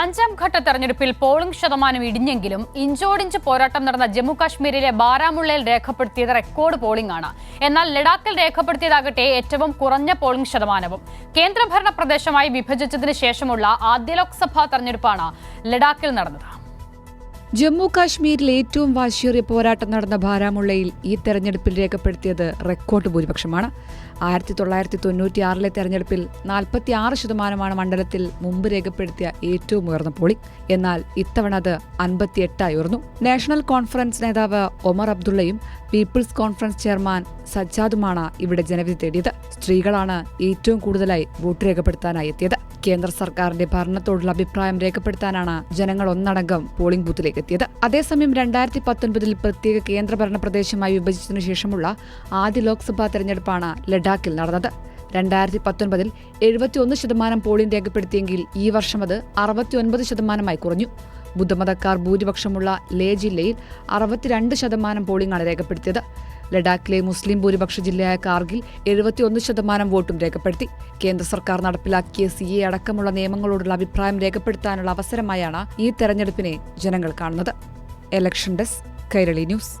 അഞ്ചാം ഘട്ട തെരഞ്ഞെടുപ്പിൽ പോളിംഗ് ശതമാനം ഇടിഞ്ഞെങ്കിലും ഇഞ്ചോടിഞ്ച് പോരാട്ടം നടന്ന ജമ്മു കാശ്മീരിലെ ബാരാമുള്ളയിൽ രേഖപ്പെടുത്തിയത് റെക്കോർഡ് പോളിംഗ് ആണ് എന്നാൽ ലഡാക്കിൽ രേഖപ്പെടുത്തിയതാകട്ടെ ഏറ്റവും കുറഞ്ഞ പോളിംഗ് ശതമാനവും. കേന്ദ്രഭരണ പ്രദേശമായി വിഭജിച്ചതിന് ശേഷമുള്ള ആദ്യ ലോക്സഭാ തെരഞ്ഞെടുപ്പാണ് ലഡാക്കിൽ നടന്നത്. ജമ്മു കാശ്മീരിൽ ഏറ്റവും വാശിയേറിയ പോരാട്ടം നടന്ന ബാരാമുള്ളയിൽ ഈ തെരഞ്ഞെടുപ്പിൽ രേഖപ്പെടുത്തിയത് റെക്കോർഡ് ഭൂരിപക്ഷമാണ്. ആയിരത്തി തൊള്ളായിരത്തി തൊണ്ണൂറ്റിയാറിലെ തെരഞ്ഞെടുപ്പിൽ നാൽപ്പത്തി ആറ് ശതമാനമാണ് മണ്ഡലത്തിൽ മുമ്പ് രേഖപ്പെടുത്തിയ ഏറ്റവും ഉയർന്ന പോളിംഗ് എന്നാൽ ഇത്തവണ അത് അൻപത്തിയെട്ടായി ഉയർന്നു. നാഷണൽ കോൺഫറൻസ് നേതാവ് ഒമർ അബ്ദുള്ളയും പീപ്പിൾസ് കോൺഫറൻസ് ചെയർമാൻ സജ്ജാദുമാണ് ഇവിടെ ജനവിധി തേടിയത്. സ്ത്രീകളാണ് ഏറ്റവും കൂടുതലായി വോട്ട് രേഖപ്പെടുത്താനായി എത്തിയത്. കേന്ദ്ര സർക്കാരിന്റെ ഭരണത്തോടുള്ള അഭിപ്രായം രേഖപ്പെടുത്താനാണ് ജനങ്ങൾ ഒന്നടങ്കം പോളിംഗ് ബൂത്തിലേക്ക് എത്തിയത്. അതേസമയം രണ്ടായിരത്തി പത്തൊൻപതിൽ പ്രത്യേക കേന്ദ്രഭരണ പ്രദേശമായി വിഭജിച്ചതിനു ശേഷമുള്ള ആദ്യ ലോക്സഭാ തെരഞ്ഞെടുപ്പാണ് ലഡാക്കിൽ നടന്നത്. രണ്ടായിരത്തി പത്തൊൻപതിൽ എഴുപത്തിയൊന്ന് ശതമാനം പോളിംഗ് രേഖപ്പെടുത്തിയെങ്കിൽ ഈ വർഷം അത് അറുപത്തിയൊൻപത് ശതമാനമായി കുറഞ്ഞു. ബുദ്ധമതക്കാർ ഭൂരിപക്ഷമുള്ള ലേ ജില്ലയിൽ അറുപത്തിരണ്ട് ശതമാനം പോളിംഗാണ് രേഖപ്പെടുത്തിയത്. ലഡാക്കിലെ മുസ്ലിം ഭൂരിപക്ഷ ജില്ലയായ കാർഗിൽ എഴുപത്തിയൊന്ന് ശതമാനം വോട്ടും രേഖപ്പെടുത്തി. കേന്ദ്ര സർക്കാർ നടപ്പിലാക്കിയ സി എ അടക്കമുള്ള നിയമങ്ങളോടുള്ള അഭിപ്രായം രേഖപ്പെടുത്താനുള്ള അവസരമായാണ് ഈ തെരഞ്ഞെടുപ്പിനെ ജനങ്ങൾ കാണുന്നത്. Election desk Kairali news